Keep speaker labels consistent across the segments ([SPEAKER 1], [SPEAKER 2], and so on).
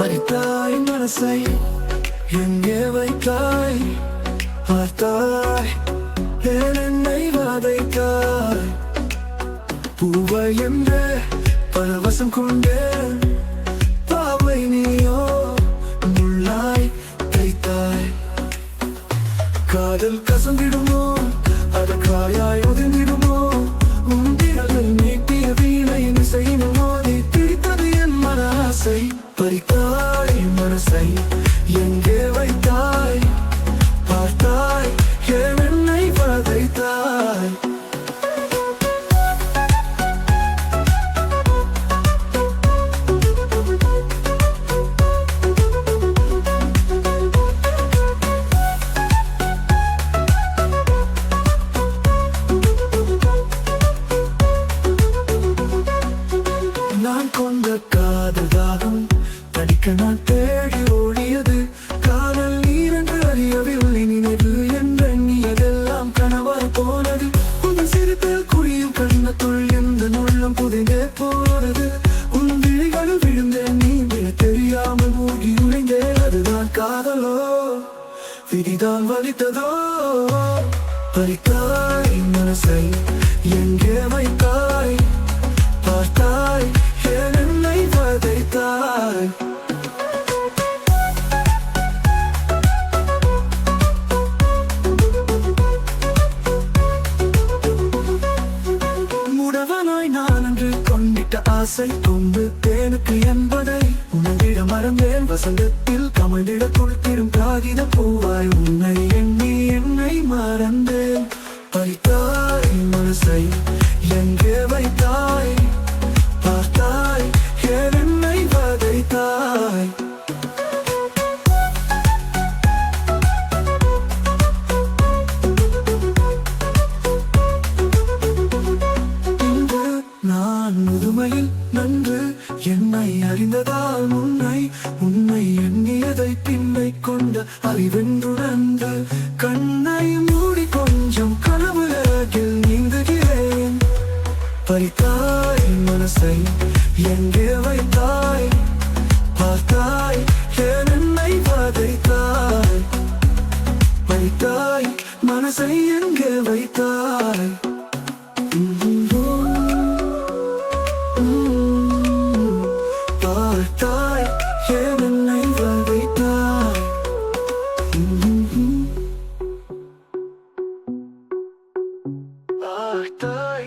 [SPEAKER 1] பறித்தாய் மனசை எங்கே வைத்தாய்? பார்த்தாய். என்னை வாதைத்தாய். பூவை என்று பரவசம் கொண்டே மனசை எங்கே உள்ளம் புதைந்தே போறது உன் விழிகள் விழுந்தே நீ விழ தெரியாமல் மூழ்கி உழைந்தே அதுதான் காதலோ? விதிதான் வலித்ததோ? பறித்தாய் மனசை எங்கே வைத்தாய்? ஆசை கொம்பு தேனுக்கு என்பதை உணர்ந்திட மறந்தேன். வசந்தத்தில் கமழ்ந்திட துளித்திடும் காகித பூவாய் உன்னை எண்ணி என்னை மறந்தேன். பறித்தாய் மனசை அறிந்ததால் உன்னை உண்மை எண்ணியதை பின்னை கொண்ட அறிவென்றுணர்ந்து கண்ணை மூடி கொஞ்சம் கனவு அருகில் நீந்துகிறேன். பறித்தாய் மனசை எங்கே வைத்தாய்? பார்த்தாய் என்னை வதைத்தாய்? வைத்தாய் மனசை எங்கே வைத்தாய்? வாழ்த்தாய்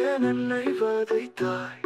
[SPEAKER 1] என நினைவதை தாய்